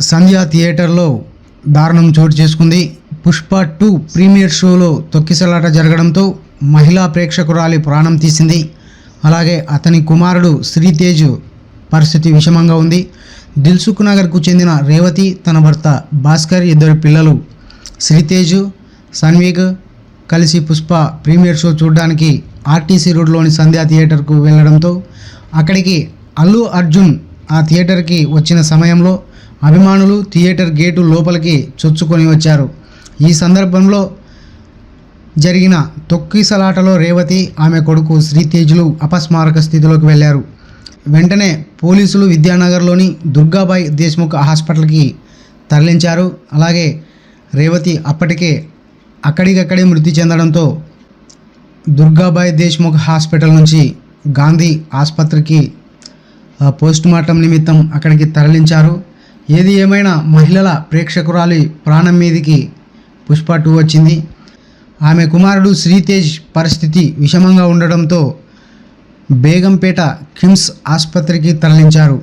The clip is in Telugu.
సంధ్య థియేటర్లో దారుణం చోటు చేసుకుంది. పుష్ప టూ ప్రీమియర్ షోలో తొక్కిసలాట జరగడంతో మహిళా ప్రేక్షకురాలి ప్రాణం తీసింది. అలాగే అతని కుమారుడు శ్రీతేజ్ పరిస్థితి విషమంగా ఉంది. దిల్సుఖ్ నగర్కు చెందిన రేవతి తన భర్త భాస్కర్ ఇద్దరు పిల్లలు శ్రీతేజ్ సన్వీక్ కలిసి పుష్ప ప్రీమియర్ షో చూడడానికి ఆర్టీసీ రోడ్లోని సంధ్యా థియేటర్కు వెళ్ళడంతో అక్కడికి అల్లు అర్జున్ ఆ థియేటర్కి వచ్చిన సమయంలో అభిమానులు థియేటర్ గేటు లోపలికి చొచ్చుకొని వచ్చారు. ఈ సందర్భంలో జరిగిన తొక్కిసలాటలో రేవతి ఆమె కొడుకు శ్రీతేజులు అపస్మారక స్థితిలోకి వెళ్ళారు. వెంటనే పోలీసులు విద్యానగర్లోని దుర్గాబాయ్ దేశ్ముఖ్ హాస్పిటల్కి తరలించారు. అలాగే రేవతి అప్పటికే అక్కడికక్కడే మృతి చెందడంతో దుర్గాబాయ్ దేశ్ముఖ్ హాస్పిటల్ నుంచి గాంధీ ఆసుపత్రికి పోస్టుమార్టం నిమిత్తం అక్కడికి తరలించారు. ఏది ఏమైనా మహిళల ప్రేక్షకురాలి ప్రాణం మీదికి పుష్ప టూ వచ్చింది. ఆమె కుమారుడు శ్రీతేజ్ పరిస్థితి విషమంగా ఉండడంతో బేగంపేట కిమ్స్ ఆసుపత్రికి తరలించారు.